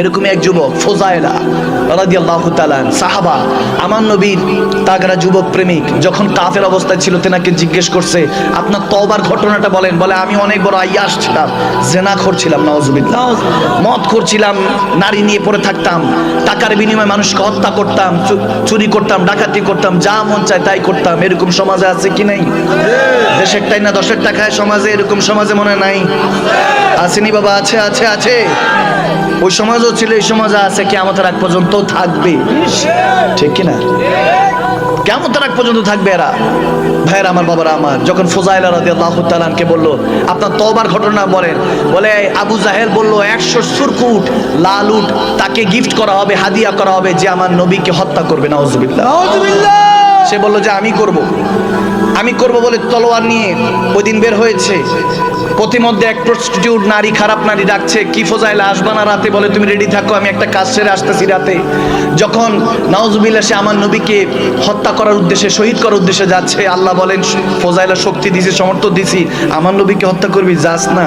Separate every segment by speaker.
Speaker 1: এরকমই এক যুবক ফোজাইলা রাদিয়াল্লাহু তাআলা সাহাবা, আমার নবীর তাগড়া যুবক প্রেমিক, যখন কাফের অবস্থায় ছিল, তেনাকে জিজ্ঞেস করছে, আপনার তওবার ঘটনাটা বলেন। বলে, আমি অনেক বড় আইয়াস ছিলাম জেনা করছিলাম নাউজুবিল্লাহ। মদ করছিলাম নারী নিয়ে পড়ে থাকতাম, টাকার বিনিময়ে মানুষকে হত্যা করতাম চুরি করতাম, ডাকাতি করতাম, যা মন চায় তাই করতাম। এরকম সমাজে আছে কি নাই? দেশেরটাই না দশের টাকায় সমাজে? এরকম সমাজে মনে নাই? আসেনি বাবা? আছে আছে আছে। ওই সমাজও ছিল এই সমাজে আছে কেমতের আগ পর্যন্ত থাকবে। ঠিক কিনা? কেমতের আগ পর্যন্ত থাকবে এরা। ভাইয়ের আমার বাবারা আমার। যখন ফোজাইলা রাদি আল্লাহ তালানকে বলল আপনার তবার ঘটনা বলেন বলে আবু জাহেল বলল একশো সুরকুট লাল উট তাকে গিফট করা হবে হাদিয়া করা হবে যে আমার নবীকে হত্যা করবে না সে বলল যে আমি করব। আমি করব বলে তলোয়ার নিয়ে ওই দিন বের হয়েছে। প্রতিমধ্যে এক প্রস্টিটিউট নারী, খারাপ নারী ডাকছে, কি ফোজাইলা, আসবা না রাতে? বলে, তুমি রেডি থাকো, আমি একটা কাজ সেরে আসতেছি রাতে। যখন নাউজুবিল্লাহ, সে আমার নবীকে হত্যা করার উদ্দেশ্যে, শহীদ করার উদ্দেশ্যে যাচ্ছে, আল্লাহ বলেন ফোজাইলা শক্তি দিছি সমর্থ দিছি, আমার নবীকে হত্যা করবি, যাস না।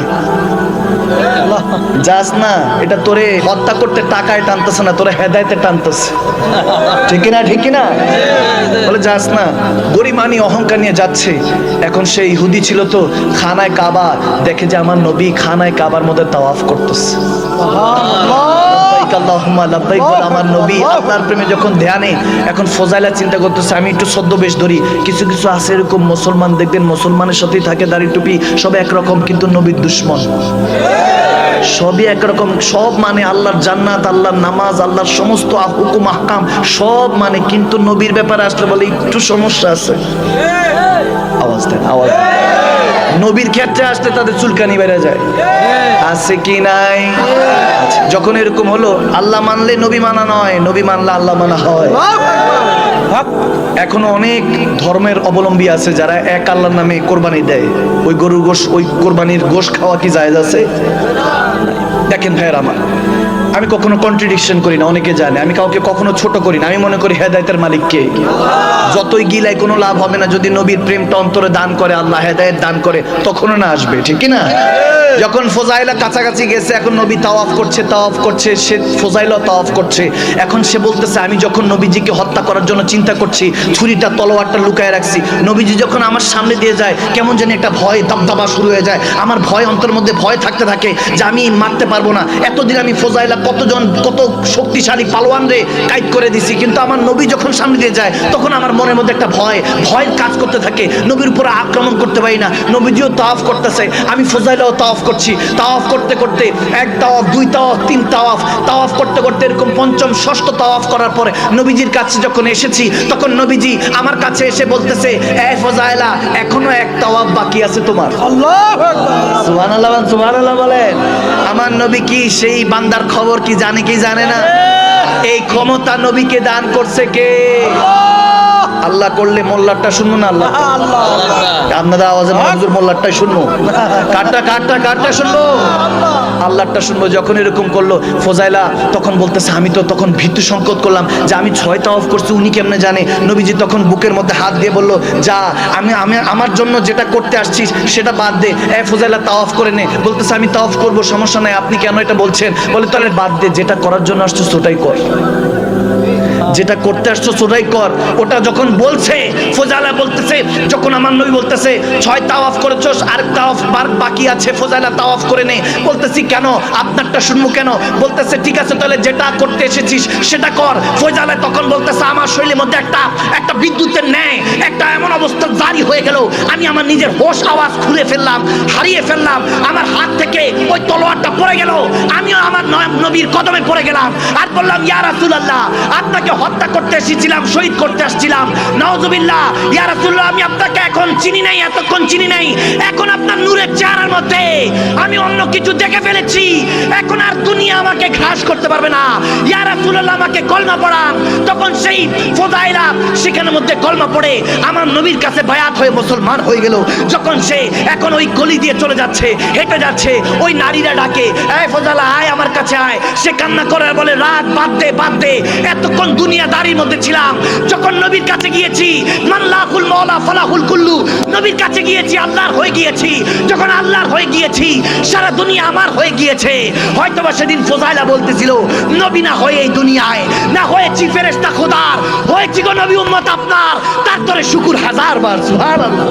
Speaker 1: যাস না, এটা তোরে হত্যা করতে টাকায় টানতেছে না, তোরে হেদায়তে টানতেছে। ঠিক না ঠিক না বলে, যাস না। গরিমানি অহংকার নিয়ে যাচ্ছে। এখন সেই হুদি ছিল তো, খানায় কাবা দেখে যে আমার নবী খানায় কাবার মধ্যে তাওয়াফ করতেছে। আমার নবী আল্লাহর প্রেমে যখন ধ্যানে এখন ফজাইলা চিন্তা করতেছে আমি একটু সদ্য বেশ ধরি কিছু কিছু আছে এরকম মুসলমান দেখবেন মুসলমানের সাথেই থাকে দাড়ি টুপি সব একরকম কিন্তু নবীর দুশ্মন। সবই একরকম সব মানে আল্লাহর জান্নাত আল্লাহর নামাজ আল্লাহর সমস্ত হুকুম আহকাম সব মানে কিন্তু নবীর ব্যাপারে আসলে বলে একটু সমস্যা আছে। আওয়াজ দেন আওয়াজ দেন। নবীর ক্ষেত্রে আসতে তাদের চুলকানি বেড়ে যায়। আছে কি নাই? আচ্ছা, যখন এরকম হলো আল্লাহ মানলে নবী মানা নয় নবী মানলে আল্লাহ মানা হয়। এখনও অনেক ধর্মের অবলম্বী আছে যারা এক আল্লাহর নামে কোরবানি দেয়। ওই গরুর গোশ ওই কোরবানির গোশ খাওয়া কি জায়েজ আছে? দেখেন ভাইয়ের আমার। আমি কখনো কন্ট্রিডিকশন করি না, অনেকে জানে। আমি কাউকে কখনো ছোট করি না, আমি মনে করি হেদায়তের মালিককে যতই গিলাই কোনো লাভ হবে না, যদি নবীর প্রেমটা অন্তরে দান করে, আল্লাহ হেদায়ত দান করে, তখনও না আসবে, ঠিক না? যখন ফোজাইলা কাছাকাছি গেছে, এখন নবী তাওয়াফ করছে তাওয়াফ করছে, সে ফোজাইলা তাওয়াফ করছে। এখন সে বলতেছে, আমি যখন নবীজিকে হত্যা করার জন্য চিন্তা করছি, ছুরিটা, তলোয়ারটা লুকায় রাখছি, নবীজি যখন আমার সামনে দিয়ে যায়, কেমন জানি একটা ভয়, দবদবা শুরু হয়ে যায়। আমার ভয় অন্তর মধ্যে ভয় থাকতে থাকে যে আমি মারতে পারব না। এতদিন আমি ফোজাইলা কতজন, কত শক্তিশালী পালোয়ান রে কাইট করে দিছি, কিন্তু আমার নবী যখন সামনে দিয়ে যায়, তখন আমার মনের মধ্যে একটা ভয় ভয় কাজ করতে থাকে। নবীর উপরে আক্রমণ করতে পারি না। নবীজিও তাওয়াফ করতেছে। আমি ফোজাইলাও তাওয়াফ করছি তাওয়াফ করতে করতে এক তাওয়াফ দুই তাওয়াফ তিন তাওয়াফ। তাওয়াফ করতে করতে এরকম পঞ্চম ষষ্ঠ তাওয়াফ করার পরে নবীজির কাছে যখন এসেছি তখন নবীজি আমার কাছে এসে বলতেছে এ ফোজাইলা এখনও এক তাওয়াফ বাকি আছে তোমার। সুবহানাল্লাহ বলেন, সুবহানাল্লাহ বলেন। আমার নবী কি সেই বান্দার খবর কি জানে কি জানে না? এই ক্ষমতা নবীকে দান করছে কে? আল্লাহ করলে মোল্লারটা শুনব না আল্লাহ আপনাদের আওয়াজে মহাজুর মোল্লারটাই শুনব। কারটা কারটা কারটা শুনব? আল্লাহটা শুনব যখন এরকম করল ফোজাইলা তখন বলতেছে আমি তো তখন ভীতু সংকট করলাম যে আমি ছয়টা অফ করছি উনি কেমনে জানে? নবীজি তখন বুকের মধ্যে হাত দিয়ে বলল যা আমি আমি আমার জন্য যেটা করতে আসছিস সেটা বাদ দে। এ ফোজাইলা তাওয়াফ করে নে। বলতেছে আমি তাওয়াফ করব সমস্যা নাই আপনি কেন এটা বলছেন? বলে তাহলে বাদ দে যেটা করার জন্য আসছিস ওটাই কর। যেটা করতে আসছো সেটাই কর, ওটা যখন বলছে ফোজালা বলতেছে, যখন আমার নবী বলতেছে, ছয় তাওয়াফ করেছস আর তাওয়াফ বাকি আছে ফোজালা তাওয়াফ করে নে। বলতেছি, কেন? আপনারটা শুনব কেন? বলতেছে, ঠিক আছে, তাহলে যেটা করতে এসেছিস, সেটা কর। ফোজালা তখন বলতেছে, আমার শরীরের মধ্যে একটা একটা বিদ্যুতের ন্যায়, একটা এমন অবস্থা জারি হয়ে গেল, আমি আমার নিজের হোশ আওয়াজ খুলে ফেললাম, হারিয়ে ফেললাম, আমার হাত থেকে ওই তলোয়ারটা পড়ে গেল, আমিও আমার নবীর কদমে পড়ে গেলাম, আর বললাম, ইয়া রাসূলুল্লাহ, আপনাকে হত্যা করতে এসেছিলাম, শহীদ করতে আসছিলাম। নাউজুবিল্লাহ, ইয়া রাসূলুল্লাহ, আমি আপনাকে এখন চিনি নাই, এতক্ষণ চিনি নাই। এখন আপনার নূরের চেহারার মধ্যে আমি অন্য কিছু দেখে ফেলেছি। এখন আর দুনিয়া আমাকে ঘাস করতে পারবে না। ইয়া রাসূলুল্লাহ, আমাকে কলমা পড়ান তখন সেই ফোদাইলা সেখানের মধ্যে কলমা পড়ে আমার নবীর কাছে বায়াত হয়ে মুসলমান হয়ে গেল। যখন সে এখন ওই গলি দিয়ে চলে যাচ্ছে, হেঁটে যাচ্ছে, ওই নারীরা ডাকে, এই ফজালা আয় আমার কাছে আয়। সে কান্না করে আর বলে রাত বাদ দে বাদ দে। এতক্ষণ দুনিয়াদারির মধ্যে ছিলাম। যখন নবীর কাছে গিয়েছি মাল্লাহুল মওলা ফালাহুল কুল্লু নবীর কাছে গিয়েছি আল্লাহর হয়ে গিয়েছি। যখন আল্লাহর হয়ে গিয়েছি সারা দুনিয়া আমার হয়ে গিয়েছে। হয়তোবা সেদিন ফোজাইলা বলতেছিল নবী না হয়ে এই দুনিয়ায় না হয়েছি ফেরেশতা খোদার হয়েছি গো নবী উম্মত আপনার। তারপরে শুকুর হাজার বার সুহার আল্লাহ।